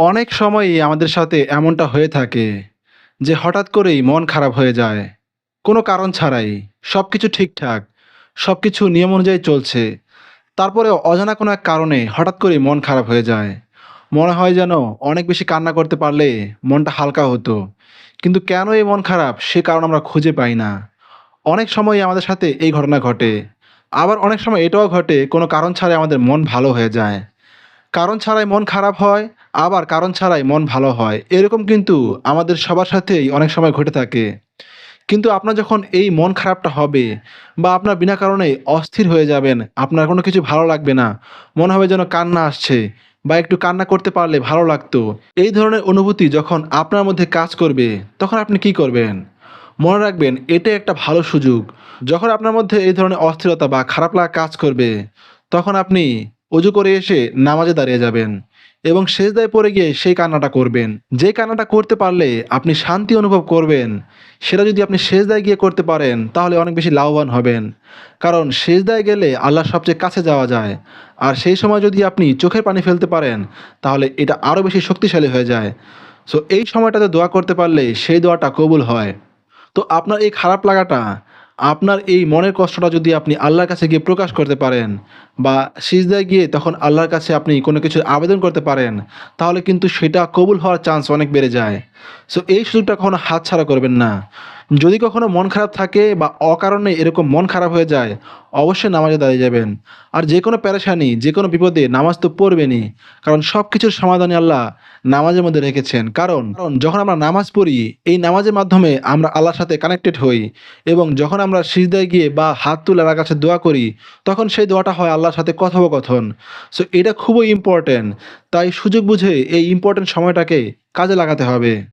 অনেক সময়ই আমাদের সাথে এমনটা হয়ে থাকে যে হঠাৎ করেই মন খারাপ হয়ে যায়। কোনো কারণ ছাড়াই সব কিছু ঠিকঠাক সব কিছু নিয়ম অনুযায়ী চলছে। তারপরেও অজানা কোনো এক কারণে হঠাৎ করেই মন খারাপ হয়ে যায়। মনে হয় যেন অনেক বেশি কান্না করতে পারলে মনটা হালকা হতো। কিন্তু কেন এই মন খারাপ সে কারণ আমরা খুঁজে পাই না। অনেক সময় আমাদের সাথে এই ঘটনা ঘটে। আবার অনেক সময় এটাও ঘটে কোনো কারণ ছাড়াই আমাদের মন ভালো হয়ে যায়। কারণ ছাড়াই মন খারাপ হয় আবার কারণ ছাড়াই মন ভালো হয়। এরকম কিন্তু আমাদের সবার সাথেই অনেক সময় ঘটে থাকে। কিন্তু আপনার যখন এই মন খারাপটা হবে বা আপনার বিনা কারণে অস্থির হয়ে যাবেন, আপনার কোনো কিছু ভালো লাগবে না। মনে হবে যেন কান্না আসছে বা একটু কান্না করতে পারলে ভালো লাগতো। এই ধরনের অনুভূতি যখন আপনার মধ্যে কাজ করবে, তখন আপনি কি করবেন? মনে রাখবেন এটা একটা ভালো সুযোগ। যখন আপনার মধ্যে এই ধরনের অস্থিরতা বা খারাপ লাগা কাজ করবে, তখন আপনি অজু করে এসে নামাজে দাঁড়িয়ে যাবেন এবং সেজদায় পড়ে গিয়ে সেই কান্নাটা করবেন। যে কান্নাটা করতে পারলে আপনি শান্তি অনুভব করবেন। সেটা যদি আপনি সেজদায় গিয়ে করতে পারেন, তাহলে অনেক বেশি লাভবান হবেন। কারণ সেজদায় গেলে আল্লাহ সবচেয়ে কাছে যাওয়া যায়। আর সেই সময় যদি আপনি চোখের পানি ফেলতে পারেন, তাহলে এটা আরও বেশি শক্তিশালী হয়ে যায়। সো এই সময়টাতে দোয়া করতে পারলে সেই দোয়াটা কবুল হয়। তো আপনার এই খারাপ লাগাটা আপনার এই মনের কষ্টটা যদি আপনি আল্লাহর কাছে গিয়ে প্রকাশ করতে পারেন বা সিজদায় গিয়ে তখন আল্লাহর কাছে আপনি কোনো কিছু আবেদন করতে পারেন, তাহলে কিন্তু সেটা কবুল হওয়ার চান্স অনেক বেড়ে যায়। সো এই সুযোগটা কখনো হাতছাড়া করবেন না। যদি কখনো মন খারাপ থাকে বা অকারণে এরকম মন খারাপ হয়ে যায়, অবশ্যই নামাজে দাঁড়িয়ে যাবেন। আর যে কোনো প্যারেশানি যে কোনো বিপদে নামাজ তো পড়বেনই। কারণ সব কিছুর সমাধানে আল্লাহ নামাজের মধ্যে রেখেছেন। কারণ কারণ যখন আমরা নামাজ পড়ি, এই নামাজের মাধ্যমে আমরা আল্লাহর সাথে কানেক্টেড হই এবং যখন আমরা সিজদায় গিয়ে বা হাত তুলে আল্লাহর কাছে দোয়া করি, তখন সেই দোয়াটা হয় আল্লাহর সাথে কথোপকথন। সো এটা খুবই ইম্পর্ট্যান্ট তাই সুযোগ বুঝে এই ইম্পর্ট্যান্ট সময়টাকে কাজে লাগাতে হবে।